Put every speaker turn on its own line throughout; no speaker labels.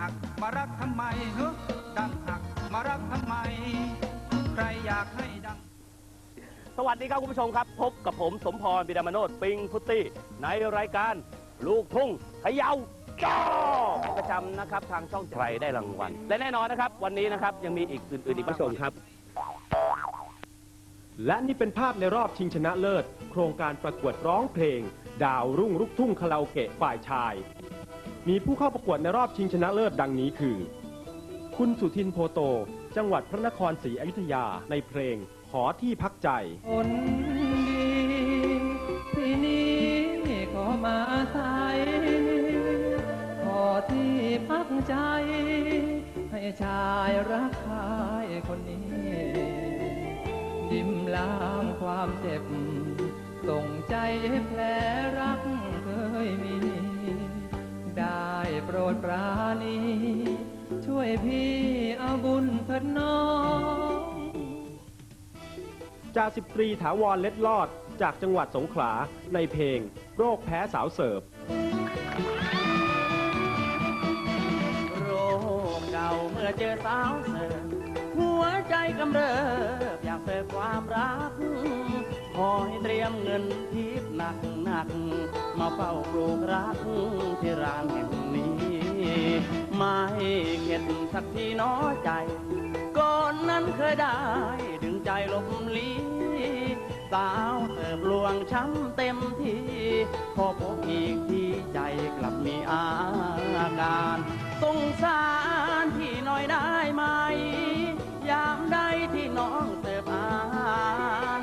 หักมารักทำไมเฮ้ดังหักมารักทำไม ใครอยากให้ดัง
สวัสดีครับคุณผู้ชมครับ พบกับผมสมพรบิดามโนดปิงพุตตี้ในรายการลูกทุ่งเขยาวจ้อประจำนะครับทางช่องใครได้รางวัล และแน่นอนนะครับ วันนี้นะครับยังมีอีกอื่นๆอีกผู้ชมครับ
และนี่เป็นภาพในรอบชิงชนะเลิศ โครงการประกวดร้องเพลง ดาวรุ่งลูกทุ่งคาราโอเกะฝ่ายชาย มีผู้เข้าประกวดในรอบชิงชนะเลิศดังนี้คือ คุณสุทินโพโต จังหวัดพระนครศรีอยุธยาในเพลง ขอที่พักใจ
คนดีที่นี้ขอมาใส่ขอที่พักใจ ให้ชายรักชายคนนี้ ดิมล้างความเจ็บ ส่งใจแผลรักเคยมี โปรดปราณี ช่วยพี่เอาบุญเถิดน้อง
จาสิบตรีถาวรเล็ดลอดจากจังหวัดสงขลาในเพลง โรคแพ้สาวเสิร์ฟ
โรคเก่าเมื่อเจอสาวเสิร์ฟหัวใจกำเริบอยากเสิร์ฟความรักขอให้เตรียมเงินทิพหนักหนักๆมาเฝ้าปลูกรักที่ร้านแห่งนี้ ไม่เข็ดสักทีน้อใจ ก่อนนั้นเคยได้ ดึงใจลบลีสาวเสิร์ฟลวงช้ำเต็มที่พอพบอีกที่ใจกลับมีอาการสงสารที่น่อยได้ไหม ยามใดที่น้องเสิร์ฟอาหาร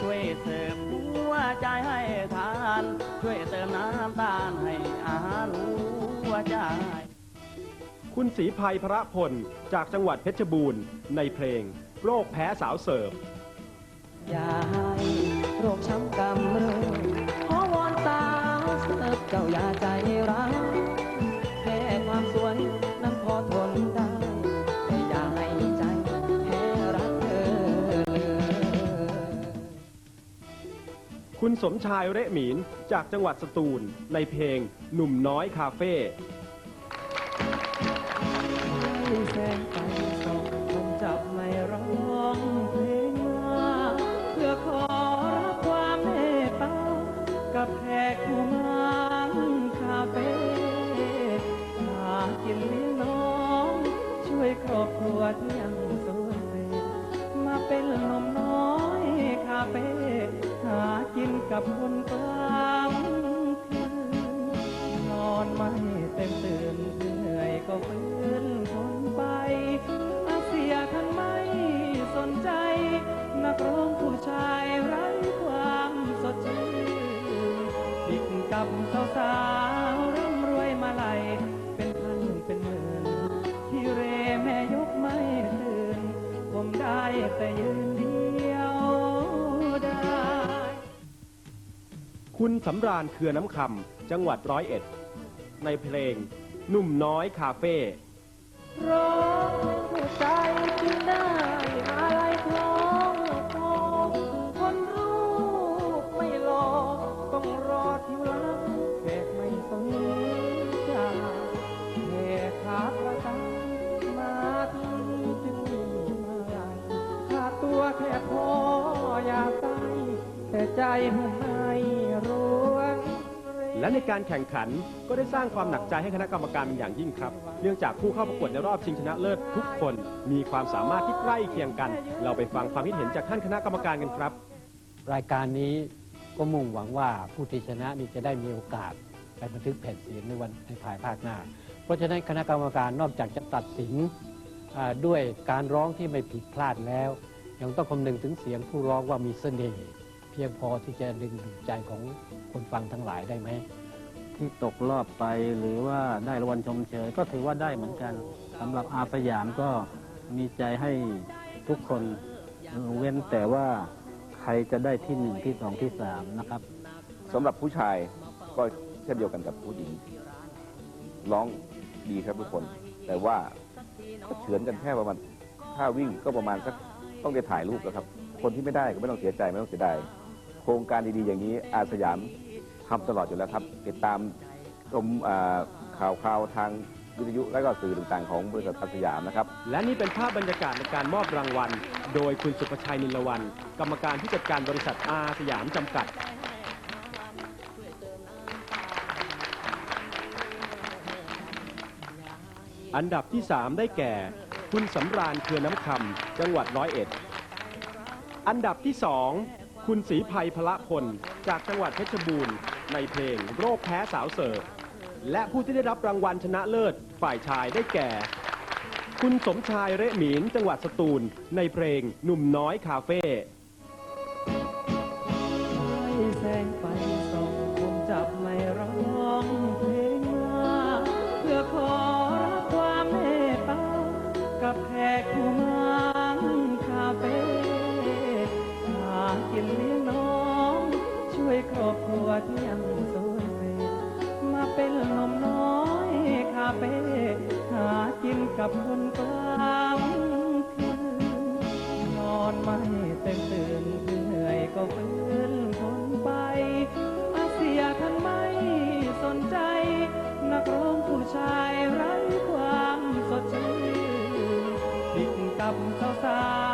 ช่วยเสิร์ฟหัวใจให้ทาน ช่วยเติมน้ำตาลให้อาหารหัวใจ
คุณศรีภัยพระพล จากจังหวัดเพชรบูรณ์ ในเพลง โรคแพ้สาวเสิร์ฟ
อย่าให้โรคช้ำกำเริบขอวอนสาวเสิร์ฟเจ้าอย่าใจร้ายแค่ความสวยนั้นพอทนได้แต่อย่าให้ใจแพ้รักเธอเลย
คุณสมชายเระหมีนจากจังหวัดสตูล ในเพลงหนุ่มน้อยคาเฟ่
กับคนกลางคืนนอนไม่เต็มตื่นเหนื่อยก็ฟื้นทนไป อาเสียท่านไม่สนใจ นักร้องผู้ชายไร้ความสดชื่นติดกับสาว
คุณสำราญเครือน้ำคำจังหวัดร้อยเอ็ด ในเพลงหนุ่มน้อยคาเฟ่
ร้องหัวใจจึงได้มาลายคล้องคองคนรูปไม่หลอกต้องรอทิวหลังแขกไม่สนใจแค่ขาประกันมาถึงจึงมีมาลายค่าตัวแค่พออย่ากตายแต่ใจหุ่ม
และในการแข่งขันก็ได้สร้างความหนักใจให้คณะกรรมการเป็นอย่างยิ่งครับ เนื่องจากผู้เข้าประกวดในรอบชิงชนะเลิศทุกคน มีความสามารถที่ใกล้เคียงกัน เราไปฟังความคิดเห็นจากท่านคณะกรรมการกันครับ
รายการนี้ก็มุ่งหวังว่าผู้ที่ชนะนี่จะได้มีโอกาสไปบันทึกแผ่นเสียงในวันในภายภาคหน้า เพราะฉะนั้นคณะกรรมการนอกจากจะตัดสินด้วยการร้องที่ไม่ผิดพลาดแล้ว ยังต้องคำนึงถึงเสียงผู้ร้องว่ามีเสน่ห์ พียงพอที่จะดึงดูดใจของคนฟังทั้งหลายได้ไหม
ที่ตกรอบไปหรือว่าได้รางวัลชมเชยก็ถือว่าได้เหมือนกันสำหรับอาสยามก็มีใจให้ทุกคนเว้นแต่ว่าใครจะได้ที่หนึ่งที่สองที่สามนะครับ
สำหรับผู้ชายก็เช่นเดียวกันกับผู้หญิง ร้องดีครับทุกคน แต่ว่าก็เฉือนกันแค่ประมาณถ้าวิ่งก็ประมาณสักต้องได้ถ่ายรูปแล้วครับ คนที่ไม่ได้ก็ไม่ต้องเสียใจไม่ต้องเสียดายโครงการดีๆอย่างนี้อาสยามทำตลอดอยู่แล้วครับ ติดตามชมข่าวข่าวทางวิทยุและก็สื่อต่างๆของบริษัทอาสยามนะครับ
และนี่เป็นภาพบรรยากาศในการมอบรางวัล โดยคุณสุภชัยนิลวันกรรมการผู้จัดการบริษัทอาสยามจำกัด อันดับที่ 3 ได้แก่ คุณสำราญเครือน้ำคำจังหวัดร้อยเอ็ด อันดับที่ 2 คุณศรีภัยพละพล จากจังหวัดเพชรบูรณ์ ในเพลงโรคแพ้สาวเสิร์ฟและผู้ที่ได้รับรางวัลชนะเลิศฝ่ายชายได้แก่ คุณสมชายเระหมีนจังหวัดสตูล ในเพลงหนุ่มน้อยคาเฟ่
นมน้อยคาเฟ่หากินกับคนกลางคืนนอนไม่เต็มตื่นเหนื่อยก็ฟื้นทนไปอาเสียท่านไม่สนใจ นักร้องผู้ชายไร้ความสดชื่นติดกับสาว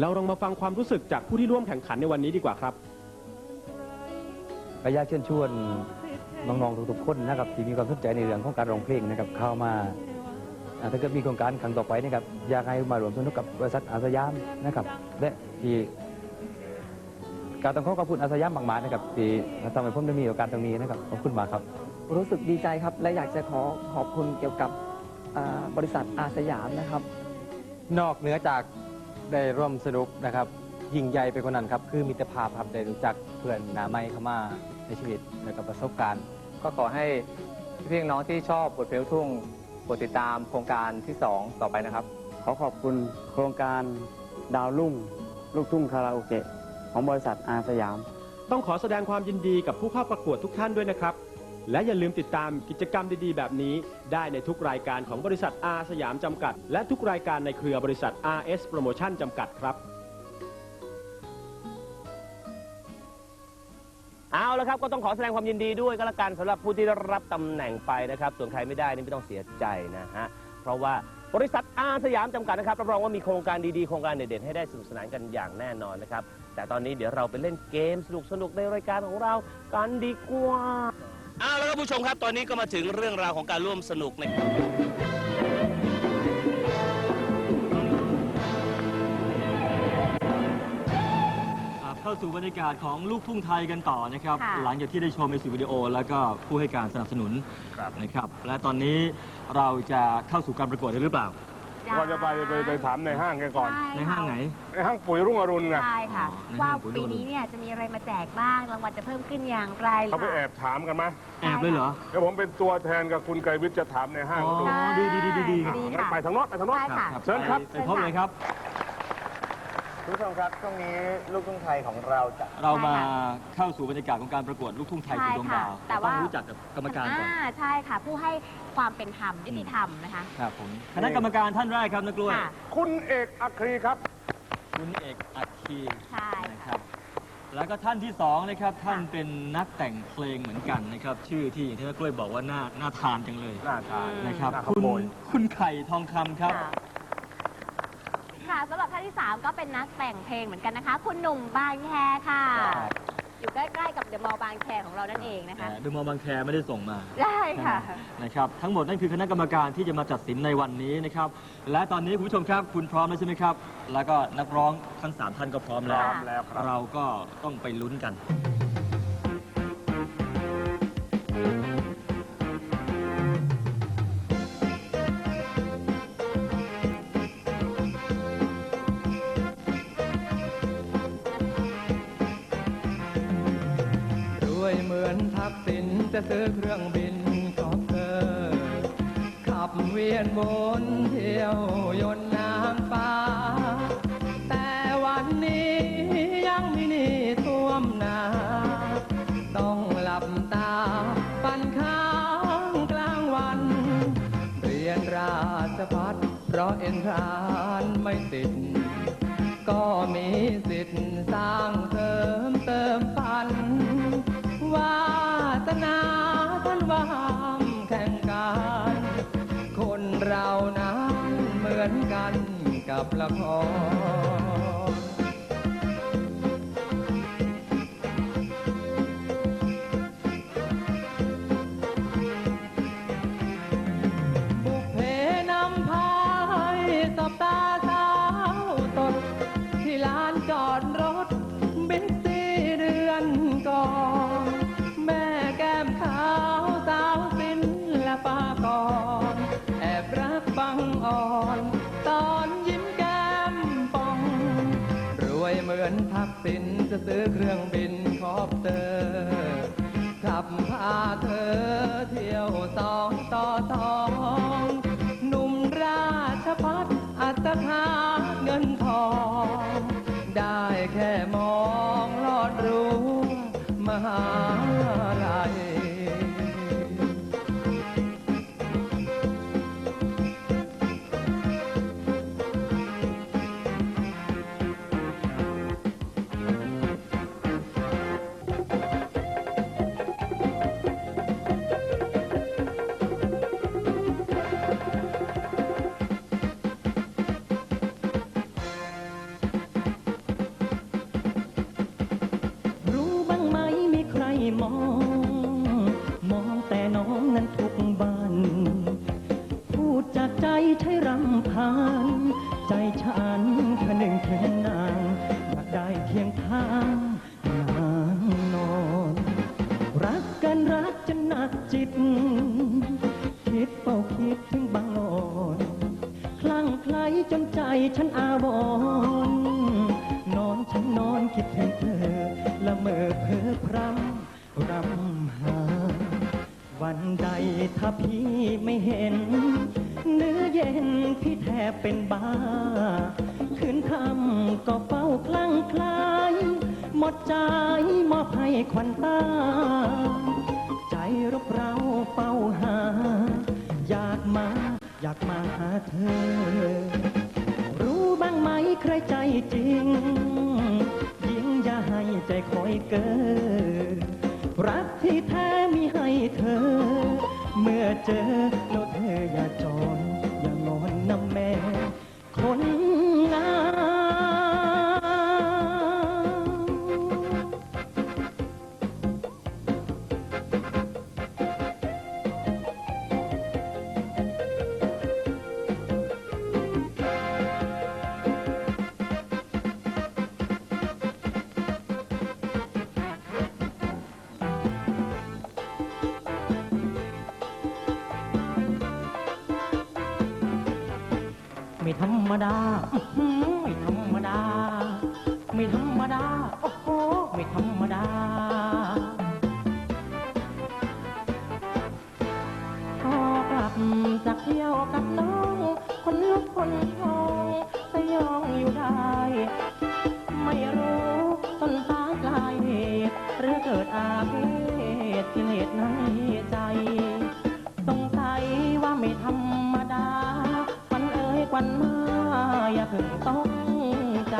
เราลองมา
ฟังความรู้สึกจากผู้ที่ร่วมแข่งขันในวันนี้ดีกว่าครับ
ก็อยากเชิญชวนน้องๆทุกๆคนนะครับที่มีความสนใจในเรื่องของการร้องเพลงนะครับเข้ามาอ่าถ้าเกิดมีโครงการครั้งต่อไปนะครับอยากให้มารวมสนุกกับบริษัทอาสยามนะครับและที่การต้องขอขอบคุณอาสยามบางมานะครับที่ทำให้ผมได้มีโอกาสตรงนี้นะครับขอบคุณมากครับ
รู้สึกดีใจครับ และอยากจะขอขอบคุณเกี่ยวกับอ่าบริษัทอาสยามนะครับ
นอกเหนือจาก ได้ร่วมสนุกนะครับยิ่งใหญ่ไปกว่านั้นครับ คือมิตรภาพครับได้รู้จักเพื่อนหนาไม่เข้ามาในชีวิตแล้วก็ประสบการณ์
ก็ขอให้พี่น้องที่ชอบบทเพลงลูกทุ่งโปรดติดตามโครงการที่ 2 ต่อไปนะครับ
ขอขอบคุณโครงการดาวรุ่งลูกทุ่งคาราโอเกะของบริษัทอาสยาม
ต้องขอแสดงความยินดีกับผู้เข้าประกวดทุกท่านด้วยนะครับ และอย่าลืมติดตามกิจกรรมดีๆ แบบนี้ ได้ในทุกรายการของบริษัทอาสยามจำกัด และทุกรายการในเครือบริษัท RS Promotion จำกัดครับ
เอาละครับ ก็ต้องขอแสดงความยินดีด้วยก็แล้วกันสำหรับผู้ที่ได้รับตำแหน่งไปนะครับ ส่วนใครไม่ได้นี่ไม่ต้องเสียใจนะฮะ เพราะว่าบริษัทอาสยามจำกัดนะครับรับรองว่ามีโครงการดีๆ โครงการเด็ดๆให้ได้สนุกสนานกันอย่างแน่นอนนะครับ แต่ตอนนี้เดี๋ยวเราไปเล่นเกมสนุกๆในรายการของเรากันดีกว่า อาละครับผู้ชมครับตอนนี้ก็มาถึงเรื่องราวของการร่วมสนุกใน
เข้าสู่บรรยากาศของลูกทุ่งไทยกันต่อนะครับ
ค่ะ
หลังจากที่ได้ชมในสื่อวิดีโอ แล้วก็ผู้ให้การสนับสนุนนะครับ และตอนนี้เราจะเข้าสู่การประกวดได้หรือเปล่า
ว่าจะไปไปไปถามในห้างแกก่อน
ในห้างไหน
ในห้างปุ๋ยรุ่งอรุณไง
ใช่ค่ะ
อ๋อ
ว่า
ในห้างปุ๋ย
ปีนี้เนี่ยจะมีอะไรมาแจกบ้างรางวัลจะเพิ่มขึ้นอย่างไร
เขาไปแอบถามกันไหม
แอบเลยเหรอ
เดี๋ยวผมเป็นตัวแทนกับคุณไกรวิทย์จะถามในห้าง
อ๋อ
ดู
ดีดีดีดีดี
ดี
งั้น
ค่ะ
ไปทางโน้นไปทางโน้น
ใช่ค่ะ
เชิญครับ
ไปพบเลยครับ
คุณผู้ชมครับช่วงนี้ลูกทุ่งไทยของเราจะ
เรามาเข้าสู่บรรยากาศของการประกวดลูกทุ่งไทย
ใช่
สู่ดวงดาว
ค่ะแต่
ต้อ
ว่า
งรู้จักกับกรรมการก่อน
อ่าใช่ค่ะ ผู้ให้ความเป็นธรรมยุติธรรมนะคะ
ครับผมคณะกรรมการท่านแรกครับนักกล้วย
ค่ะ
คุณเอกอัครีครับ
คุณเอกอัคคี
ใช่
นะค
ค่ะ
รับ แล้วก็ท่านที่สองนะครับท่านเป็นนักแต่งเพลงเหมือนกันนะครับ ชื่อที่อย่างที่นักกล้วยบอกว่าน่าน่าทานจังเลย
น่าทาน
นะครับ
น่าข
คุณ
โมย
คุณไข่ทองคำครับ
ค่ะค่ะ สำหรับท่านที่ 3 ก็เป็นนักแต่งเพลงเหมือนกันนะคะ คุณหนุ่มบางแคค่ะ อยู่ใกล้ๆกับเดอะมอลล์บางแคของเรานั่นเองนะคะ
ดูมอบางแคไม่ได้ส่งมา
ได้ค่ะ
นะครับ ทั้งหมดนั่นคือคณะกรรมการที่จะมาตัดสินในวันนี้นะครับ และตอนนี้คุณผู้ชมครับ คุณพร้อมแล้วใช่ไหมครับ แล้วก็นักร้องทั้งสามท่านก็พร้อมแล้ว
พร้อมแล้วครับ
เราก็ต้องไปลุ้นกัน
อน เพราะเอ็นทรานไม่ติด ก็มีสิทธิ์สร้างเสริมเติมฝันวาสนาท่านวามแข่งกัน คนเรานั้นเหมือนกันกับละคร ซื้อเครื่องบินคอปเตอร์ขับพาเธอเที่ยวสองต่อสองหนุ่มราชพัฒอัตภาเงินทอง ได้แค่มองลอดรู้มหา
วันใดถ้าพี่ไม่เห็น เนื้อเย็นพี่แทบเป็นบ้า คืนคำก็เฝ้าคลั่งคลาย หมดใจมอบให้ควันตา ใจรบเราเฝ้าหา อยากมา อยากมาหาเธอ รู้บ้างไหมใครใจจริง ยิ่งอย่าให้ใจคอยเกิน รักที่แท้มีให้เธอ เมื่อเจอแล้วเธออย่าจอนอย่างอนนำแม่ คนงาม ม่ธรรมดาอื้อหือไม่ธรรมดา ไม่ธรรมดา โอ้โห ไม่ธรรมดา พอกลับจากเที่ยวกับน้อง คนลุกคนพองสยองอยู่ได้ ไม่รู้ต้นสายปลายเหตุหรือเกิดอาเพศกิเลสในใจ สงสัยว่าไม่ธรรมดาควันเอ่ยควันมา อย่าเพิ่งต้องใจ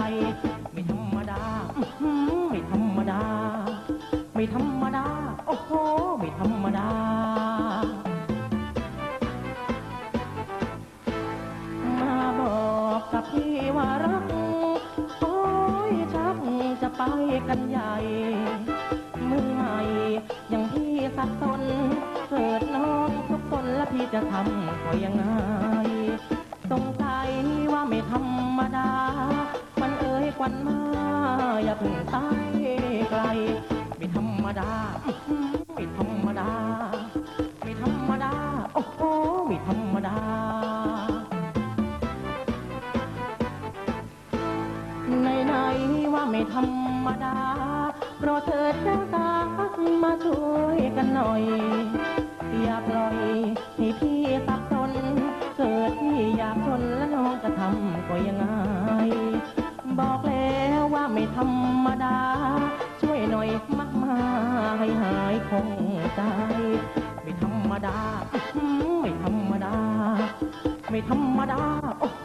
ไม่ธรรมดาอื้อหือไม่ธรรมดา ไม่ธรรมดา โอ้โห ไม่ธรรมดามาบอกกับพี่ว่ารัก โอ้ยชักจะไปกันใหญ่มือใหม่อย่างพี่สักตนเกิดน้องทุกคนแล้วพี่จะทำก็ยังไงันมา อย่าเพิ่งตายไกล ไม่ธรรมดา ไม่ธรรมดา ไม่ธรรมดา โอ้โหไม่ธรรมดา ในไหนว่าไม่ธรรมดา เพราะเธอแจ้งตามาช่วยกันหน่อย ธรรมดา ช่วยหน่อยมากมาให้หายคงใจไม่ธรรมดาไม่ธรรมดา ไม่ธรรมดา โอ้โห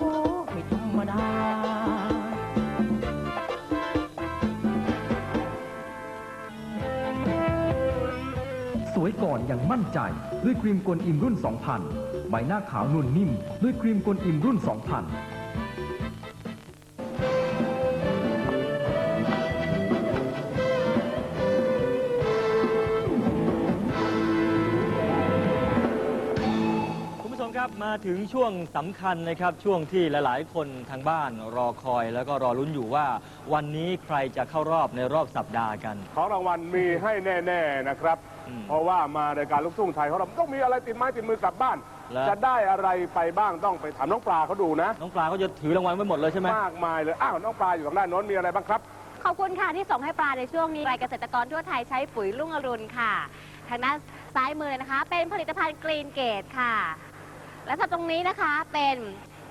ไม่ธรรมดา
สวยก่อนอย่างมั่นใจ ด้วยครีมกลอิมรุ่น 2000 ใบหน้าขาวนวลนิ่ม ด้วยครีมกลอิมรุ่น 2000
มครับมาถึงช่วงสำคัญนะครับ ช่วงที่หลาย ๆ คนทางบ้านรอคอย แล้วก็รอลุ้นอยู่ว่า วันนี้ใครจะเข้ารอบในรอบสัปดาห์กัน
ของรางวัลมีให้แน่ๆนะครับเพราะว่ามารายการลูกทุ่งไทยของเราต้องมีอะไรติดไม้ติดมือกลับบ้าน
แล้ว
จะได้อะไรไปบ้างต้องไปถามน้องปลาเขาดูนะ
น้องปลาก็จะถือรางวัลไว้หมดเลยใช่ไหม
มากมายเลย อ้าวน้องปลาอยู่ทางด้านโน้นมีอะไรบ้างครับ
ขอบคุณค่ะ ที่ส่งให้ปลาในช่วงนี้รายเกษตรกรทั่วไทยใช้ปุ๋ยลุ่งอรุณค่ะ ทางด้านซ้ายมือนะคะ เป็นผลิตภัณฑ์กรีนเกตค่ะ และถ้าตรงนี้นะคะเป็น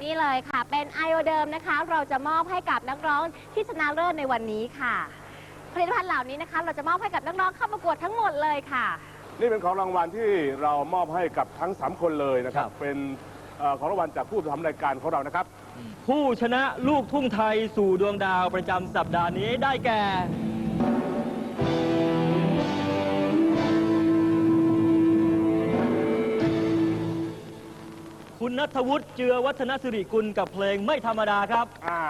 นี่เลยค่ะ เป็นไอโอเดิมนะคะ เราจะมอบให้กับนักร้องที่ชนะเลิศในวันนี้ค่ะผลิตภัณฑ์เหล่านี้นะคะ เราจะมอบให้กับนักร้องเข้าประกวดทั้งหมดเลยค่ะ
นี่เป็นของรางวัลที่เรามอบให้กับทั้ง 3 คนเลยนะครับเป็นเอ่อของรางวัลจากผู้ทำรายการของเรานะครับ
ผู้ชนะลูกทุ่งไทยสู่ดวงดาวประจำสัปดาห์นี้ได้แก่ คุณนัทวุฒิเจือวัฒนสิริกุลกับเพลงไม่ธรรมดาครับ
อ่า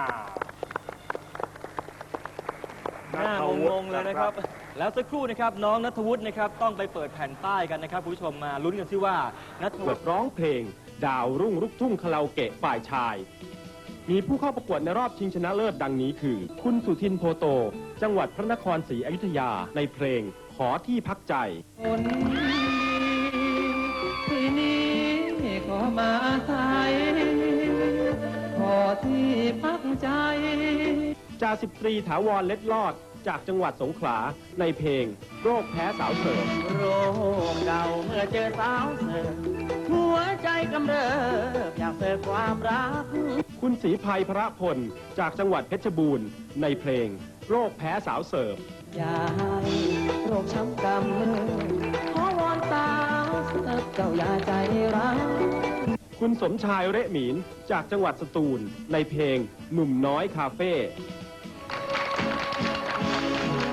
หน้างงๆเลยนะครับ แล้วสักครู่นะครับน้องนัทวุฒินะครับต้องไปเปิดแผ่นป้ายกันนะครับคุณผู้ชมมาลุ้นกันซิว่านัทวุ
เปิ
ฒิ
ดร้องเพลง ดาวรุ่งลูกทุ่งคาราโอเกะฝ่ายชาย มีผู้เข้าประกวดในรอบชิงชนะเลิศดังนี้คือ คุณสุทินโพโต จังหวัดพระนครศรีอยุธยาในเพลงขอที่พักใจ
คน มาอาศัยขอที่พักใจ
จ่าสิบตรีถาวรเล็ดลอด จากจังหวัดสงขลาในเพลง โรคแพ้สาวเสิร์ฟ
โรคเก่าเมื่อเจอสาวเสิร์ฟหัวใจกำเริบอยากเสิร์ฟความรัก
คุณศรีภัยพระพล จากจังหวัดเพชรบูรณ์ในเพลง โรคแพ้สาวเสิร์ฟ
อย่าให้โรคช้ำกำเนิดขอวอนสาวเสิร์ฟเจ้าอย่าใจร้าย
คุณสมชายเระหมีนจากจังหวัดสตูล ในเพลงหนุ่มน้อยคาเฟ่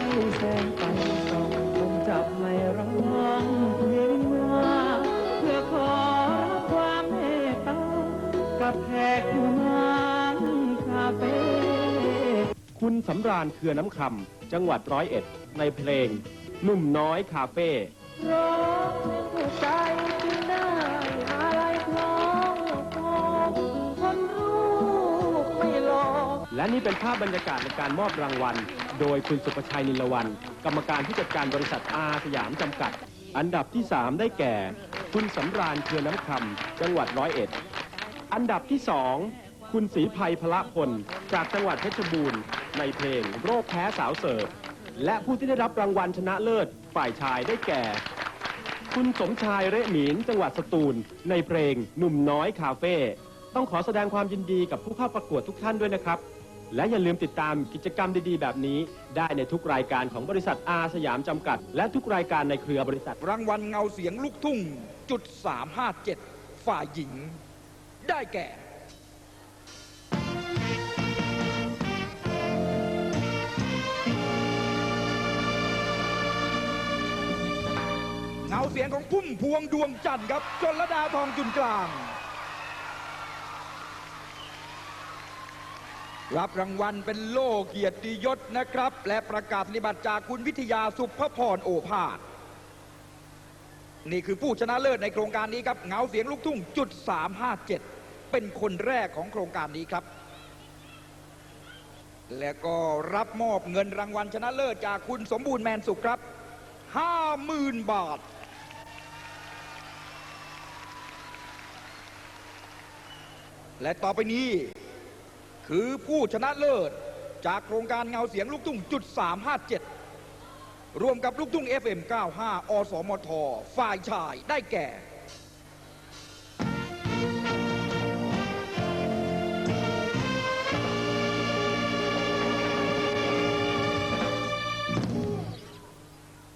ให้แสงไฟส่องคงจับไม่ร้องเพลงมาเพื่อขอรับความเมตตากับแขกผู้มานคาเฟ่
คุณสำราญเครือน้ำคำจังหวัดร้อยเอ็ด ในเพลงหนุ่มน้อยคาเฟ่
ร้องให้ใจ
และนี่เป็นภาพบรรยากาศในการมอบรางวัล โดยคุณสุประชัยนิลวันกรรมการผู้จัดการบริษัทอาสยามจำกัด อันดับที่ 3 ได้แก่ คุณสำราญเครือน้ำคำจังหวัดร้อยเอ็ด อันดับที่ 2 คุณศรีภัยพละพล จากจังหวัดเพชรบูรณ์ ในเพลงโรคแพ้สาวเสิร์ฟและผู้ที่ได้รับรางวัลชนะเลิศฝ่ายชายได้แก่ คุณสมชายเระหมีนจังหวัดสตูล ในเพลงหนุ่มน้อยคาเฟ่ต้องขอแสดงความยินดีกับผู้เข้าประกวดทุกท่านด้วยนะครับ และอย่าลืมติดตามกิจกรรมดีๆ แบบนี้ ได้ในทุกรายการของบริษัทอาสยามจำกัด และทุกรายการในเครือบริษัท
รางวัลเงาเสียงลูกทุ่งจุด357 ฝ่ายหญิง ได้แก่ เงาเสียงของพุ่มพวงดวงจันทร์ครับชนระดาทองจุนกลาง รับรางวัลเป็นโล่เกียรติยศนะครับ และประกาศนิบัติจากคุณวิทยาสุภพรโอภาส นี่คือผู้ชนะเลิศในโครงการนี้ครับเงาเสียงลูกทุ่งจุด357 เป็นคนแรกของโครงการนี้ครับ และก็รับมอบเงินรางวัลชนะเลิศจากคุณสมบูรณ์แมนสุขครับ 50,000 บาทและต่อไปนี้ คือผู้ชนะเลิศ จากโครงการเงาเสียงลูกทุ่งจุด357 รวมกับลูกทุ่ง FM 95 อสมท ฝ่ายชายได้แก่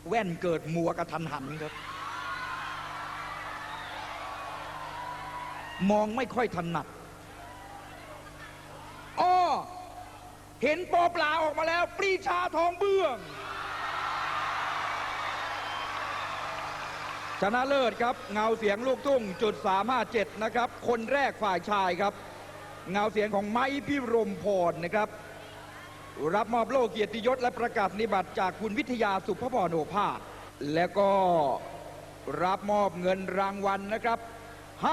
แว่นเกิดมัวกระทันหันครับ มองไม่ค่อยถนัดอ้อ เห็นปอปลาออกมาแล้ว ปรีชาทองเบื้องชนะเลิศครับเงาเสียงลูกทุ่งจุด357นะครับ คนแรกฝ่ายชายครับ เงาเสียงของไม้พิรมพรนะครับ รับมอบโล่เกียรติยศและประกาศนิบัติจากคุณวิทยาสุภพรโอภาสและก็รับมอบเงินรางวัลนะครับ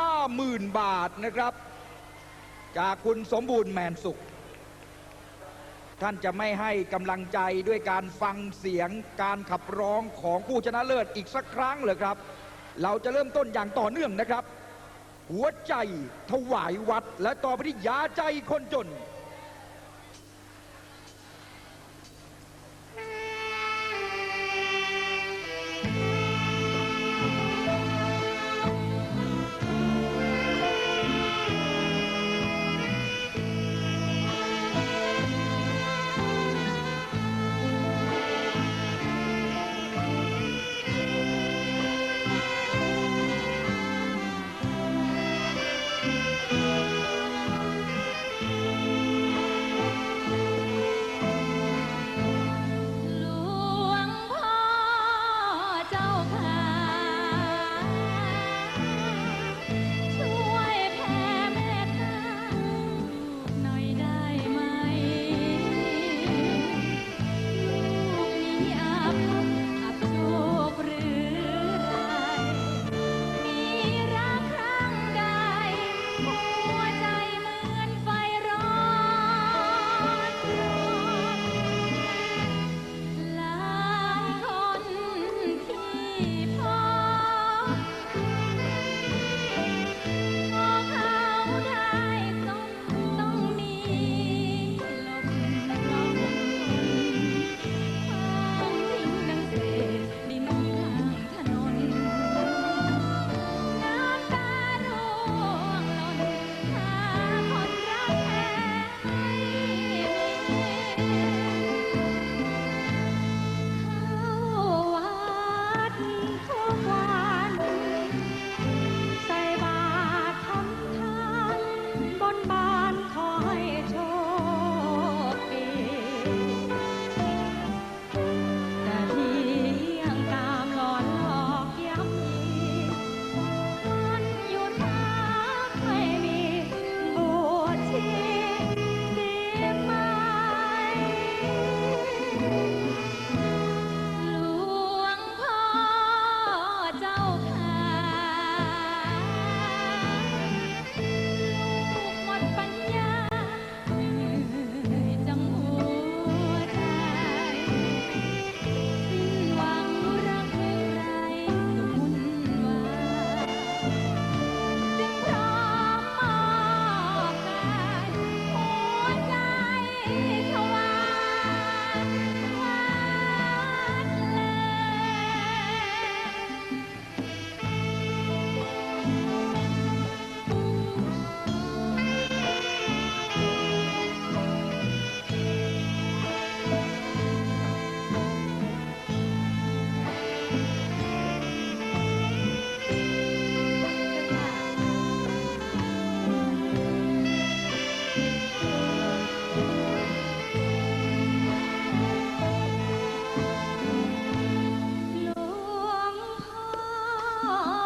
50,000 บาทนะครับ จากคุณสมบูรณ์แมนสุข ท่านจะไม่ให้กำลังใจด้วยการฟังเสียงการขับร้องของผู้ชนะเลิศอีกสักครั้งเลยครับ เราจะเริ่มต้นอย่างต่อเนื่องนะครับ หัวใจถวายวัดและต่อไปที่ยาใจคนจน Oh.